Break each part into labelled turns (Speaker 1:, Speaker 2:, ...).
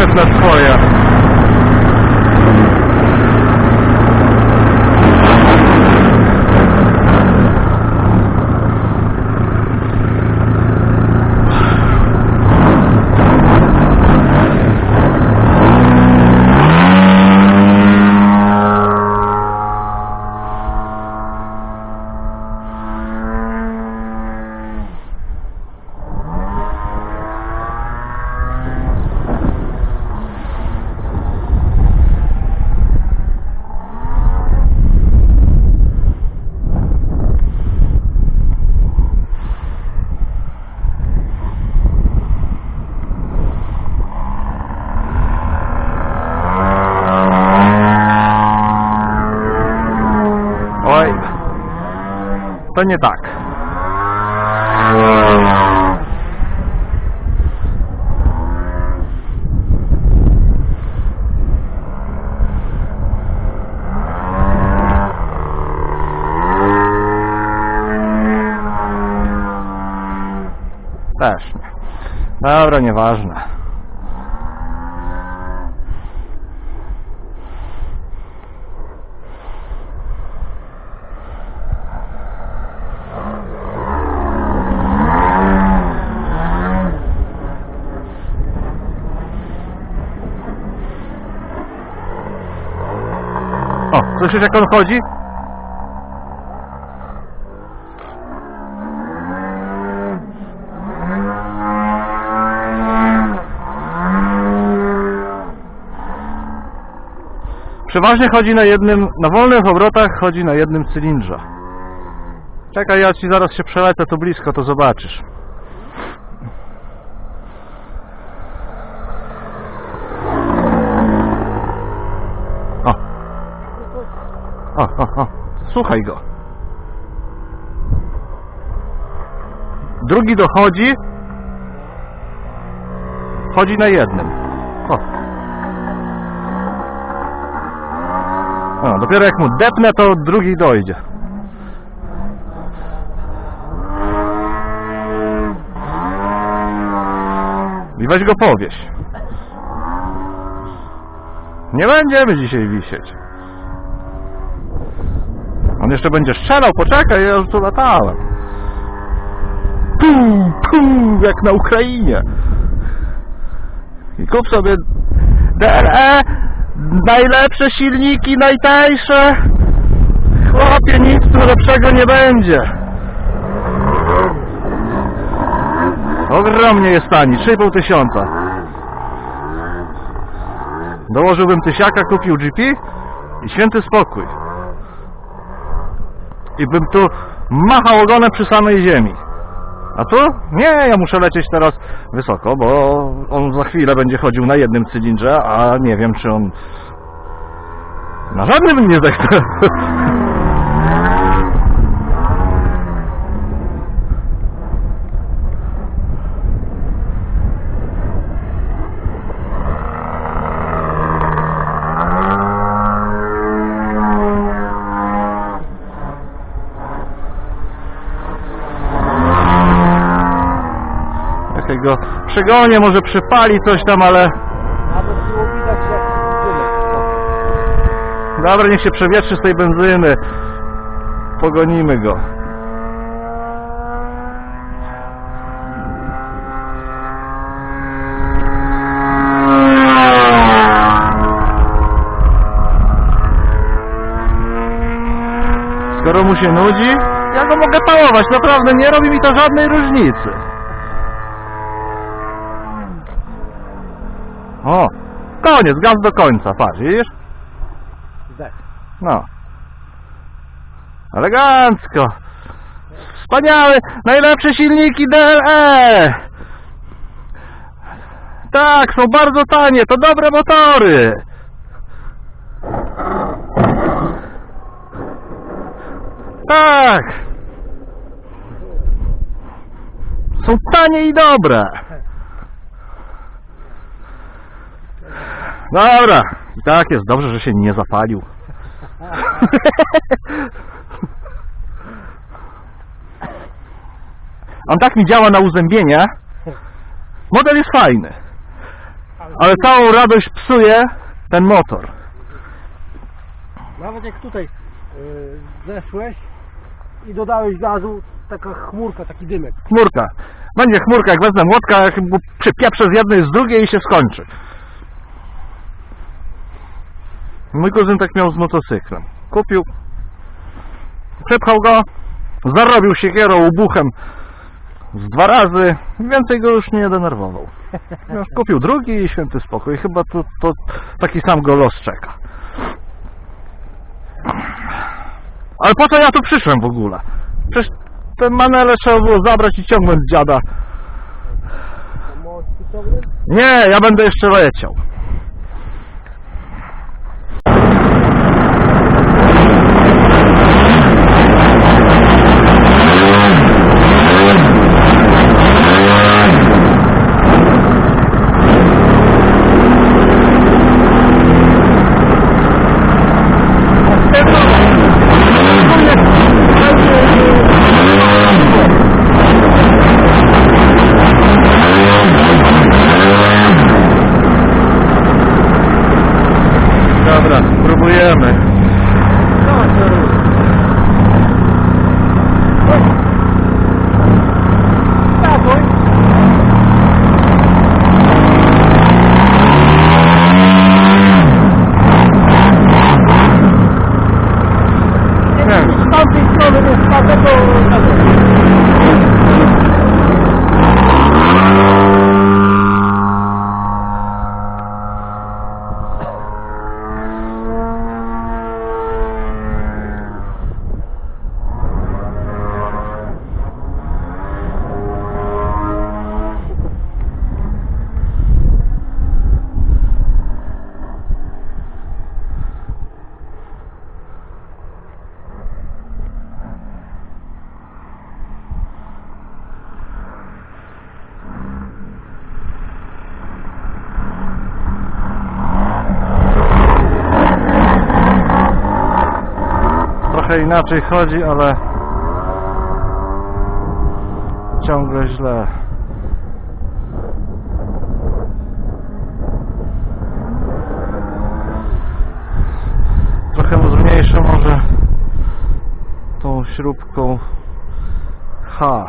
Speaker 1: Naszedł na swoje. To nie tak. Też nie. Dobra, nieważne. O, słyszysz jak on chodzi? Przeważnie chodzi na jednym, na wolnych obrotach chodzi na jednym cylindrze. Czekaj, ja ci zaraz się przelecę tu blisko, to zobaczysz. O. O, o, o. Słuchaj go. Drugi dochodzi. Chodzi na jednym. O. O, dopiero jak mu depnę, to drugi dojdzie. I weź go powieś. Nie będziemy dzisiaj wisieć. On jeszcze będzie strzelał, poczekaj, ja już tu latałem. Pum, pum, jak na Ukrainie. I kup sobie DLE, najlepsze silniki, najtańsze. Chłopie, nic tu lepszego nie będzie. Ogromnie jest tani, 3,5 tysiąca. Dołożyłbym tysiaka, kupił GP i święty spokój. I bym tu machał ogonem przy samej ziemi. A tu? Nie, ja muszę lecieć teraz wysoko, bo on za chwilę będzie chodził na jednym cylindrze, a nie wiem, czy on na żadnym nie zechce. Takiego przegonię, może przypali coś tam, ale
Speaker 2: jak
Speaker 1: dobra, niech się przewietrzy z tej benzyny. Pogonimy go. Skoro mu się nudzi, ja go mogę pałować, naprawdę nie robi mi to żadnej różnicy. Koniec, gaz do końca, patrz, widzisz?
Speaker 2: Zdech.
Speaker 1: No. Elegancko. Wspaniały, najlepsze silniki DLE. Tak, są bardzo tanie, to dobre motory. Tak. Są tanie i dobre. Dobra, i tak jest dobrze, że się nie zapalił. On tak mi działa na uzębienie. Model jest fajny, ale całą radość psuje ten motor.
Speaker 2: Nawet jak tutaj yy, zeszłeś i dodałeś gazu, taka chmurka, taki dymek.
Speaker 1: Chmurka. Będzie chmurka, jak wezmę młotka, jak przypieprzę z jednej, z drugiej i się skończy. Mój kuzyn tak miał z motocyklem. Kupił, przepchał go, zarobił siekierą, ubuchem z dwa razy, więcej go już nie denerwował. Już kupił drugi i święty spokój. Chyba to, to taki sam go los czeka. Ale po co ja tu przyszłem w ogóle? Przecież te manele trzeba było zabrać i ciągnąć dziada. Nie, ja będę jeszcze leciał. Trochę inaczej chodzi, ale ciągle źle. Trochę mu zmniejszę może tą śrubką H.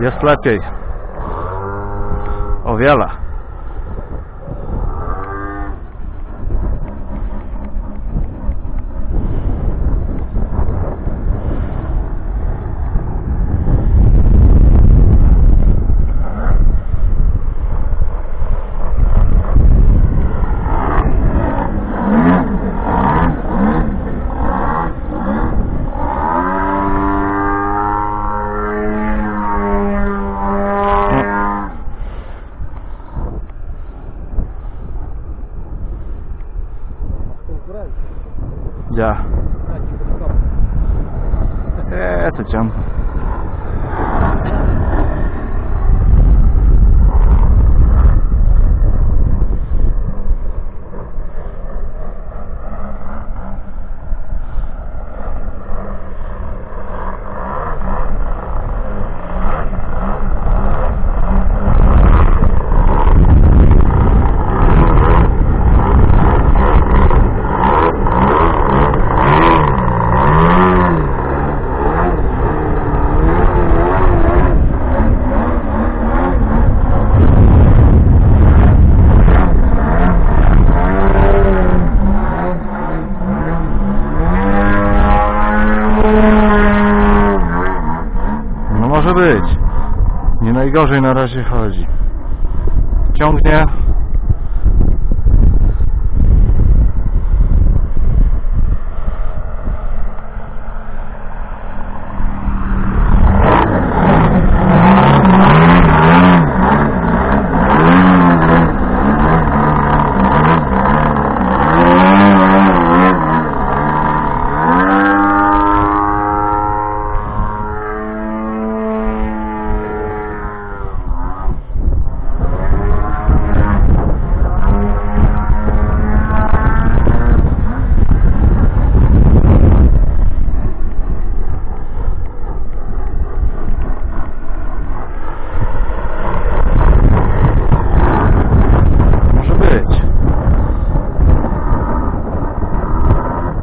Speaker 1: No. Jest lepiej. O wiele. Ja.
Speaker 2: Taki wyskoku.
Speaker 1: Być. Nie najgorzej na razie chodzi. Ciągnie.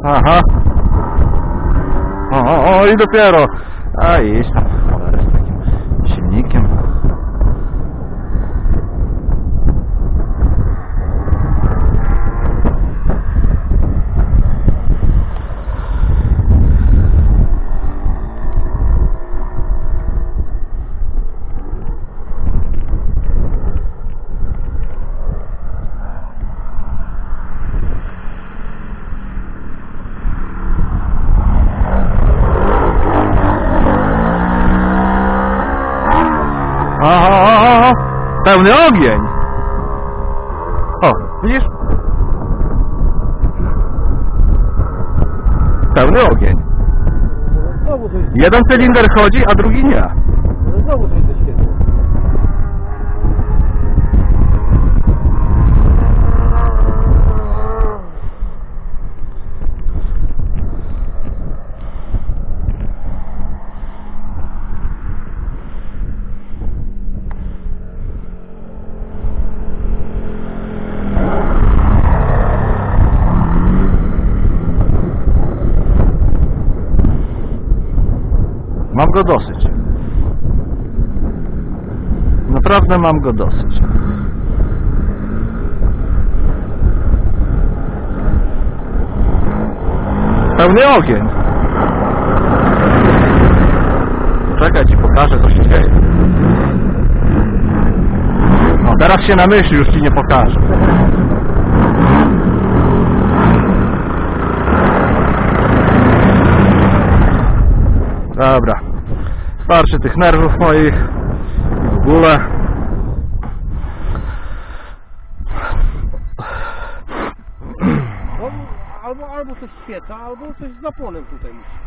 Speaker 1: Aha. O, o, o i dopiero. A iść tam cholera z takim silnikiem. O, o, o, o, pełny ogień. O, widzisz? Pełny ogień. Jeden cylinder chodzi, a drugi nie.
Speaker 2: znowu coś wyświetla.
Speaker 1: Mam dosyć. Naprawdę mam go dosyć. Pełny ogień. Czekaj, ci pokażę, co się dzieje. No, teraz się namyśli, już ci nie pokażę. Dobra. Starczy tych nerwów moich. W ogóle.
Speaker 2: Albo, albo coś świeca, albo coś z zapłonem tutaj musi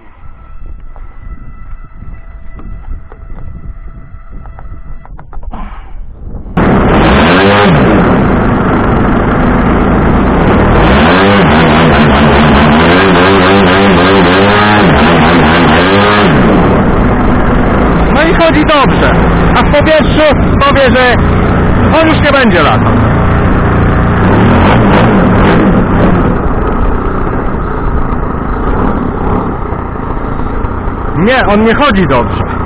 Speaker 1: dobrze. A w powietrzu powie, że on już nie będzie latał. Nie, on nie chodzi dobrze.